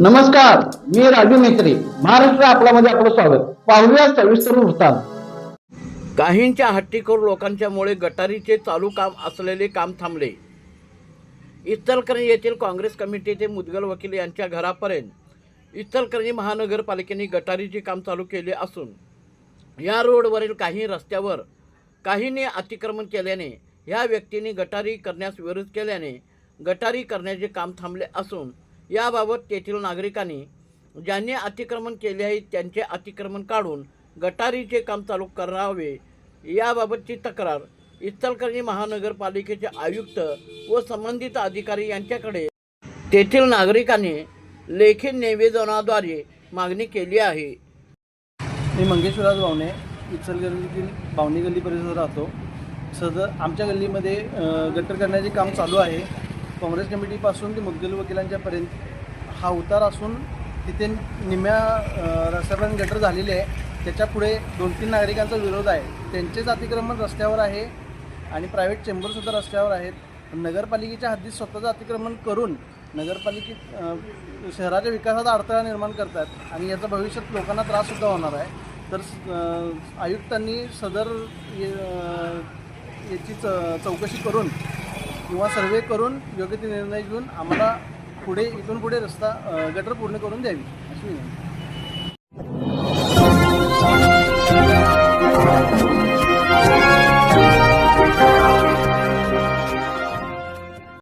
नमस्कार मी राजू मेत्री महाराष्ट्र आपल्यामध्ये आपलं स्वागत. पाहूया सविस्तर वृत्तांत. काहींच्या हट्टीखोर लोकांच्यामुळे गटारीचे चालू काम असलेले काम थांबले. इचलकरंजी येथील काँग्रेस कमिटीचे मुदगल वकील यांच्या घरापर्यंत इचलकरंजी महानगरपालिकेने गटारीचे काम चालू केले असून या रोडवरील काही रस्त्यावर काहींनी अतिक्रमण केल्याने ह्या व्यक्तींनी गटारी करण्यास विरोध केल्याने गटारी करण्याचे काम थांबले असून याबाबत तेथील नागरिकांनी ज्यांनी अतिक्रमण केले आहे त्यांचे अतिक्रमण काढून गटारीचे काम चालू करावे. याबाबतची तक्रार इचलकरंजी महानगरपालिकेचे आयुक्त व संबंधित अधिकारी यांच्याकडे तेथील नागरिकांनी लेखी निवेदनाद्वारे मागणी केली आहे. मी मंगेशराज बावणे इचलगल्लीतील बावणी गल्ली परिसरात राहतो. सदर आमच्या गल्लीमध्ये गटर करण्याचे काम चालू आहे. काँग्रेस कमिटीपासून ते मुद्गल वकिलांच्यापर्यंत हा उतार असून तिथे निम्या रस्त्यापर्यंत गटर झालेले आहे. त्याच्या पुढे दोन तीन नागरिकांचा विरोध आहे. त्यांचेच अतिक्रमण रस्त्यावर आहे आणि प्रायव्हेट चेंबरसुद्धा रस्त्यावर आहेत. नगरपालिकेच्या हद्दीत स्वतःचं अतिक्रमण करून नगरपालिकेत शहराच्या विकासात अडथळा निर्माण करतात आणि याचा भविष्यात लोकांना त्राससुद्धा होणार आहे. तर आयुक्तांनी सदर ये- याची च चौकशी करून किंवा सर्वे करून योग्य ते निर्णय घेऊन आम्हाला पुढे इथून पुढे रस्ता गटर पूर्ण करून द्यावी अशी विनंती.